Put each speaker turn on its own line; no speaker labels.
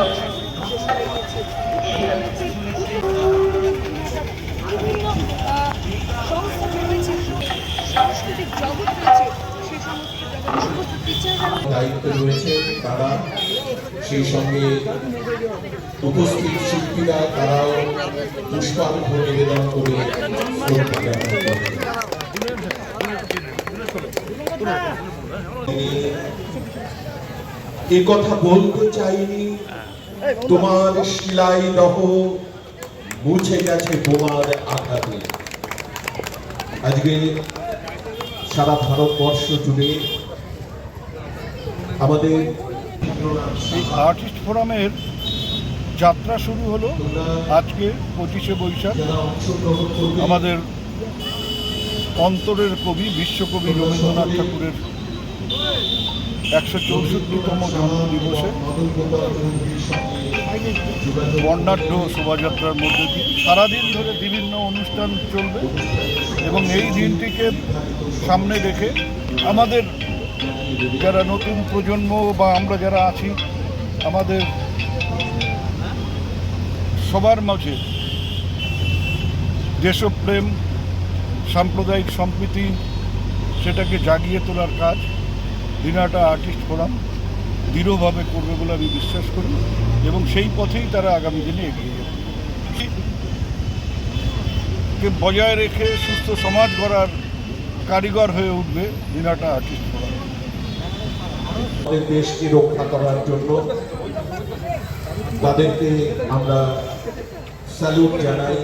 রয়েছে সাংস্কৃতিক জগৎ রয়েছে
দায়িত্ব রয়েছে তারা, সেই সঙ্গে উপস্থিত শিল্পীরা, তারাও পুষ্পার্ঘ নিবেদন করে। এ কথা বলতে চাইনি। তোমার শিলাই লহ মুছে গেছে বোমার আঘাতে। আজকে সারা ভারতবর্ষ জুড়ে আমাদের
এই আর্টিস্ট ফোরামের যাত্রা শুরু হলো আজকে পঁচিশে বৈশাখ। আমাদের অন্তরের কবি বিশ্বকবি রবীন্দ্রনাথ ঠাকুরের একশো চৌষট্টিতম জন্মদিবসে বর্ণাঢ্য শোভাযাত্রার মধ্যে দিয়ে সারাদিন ধরে বিভিন্ন অনুষ্ঠান চলবে এবং এই দিনটিকে সামনে রেখে আমাদের যারা নতুন প্রজন্ম বা আমরা যারা আছি, আমাদের সবার মাঝে দেশপ্রেম, সাম্প্রদায়িক সম্প্রীতি, সেটাকে জাগিয়ে তোলার কাজ দিনাটা আর্টিস্ট ফোরাম দৃঢ়ভাবে করবে বলে আমি বিশ্বাস করি এবং সেই পথেই তারা আগামী দিনে এগিয়ে যাবে। কে বজায় রেখে সুস্থ সমাজ গড়ার কারিগর হয়ে উঠবে দিনাটা আর্টিস্ট ফোরাম
দেশকে রক্ষা করার জন্য তাদেরকে আমরা স্যালুট জানাই।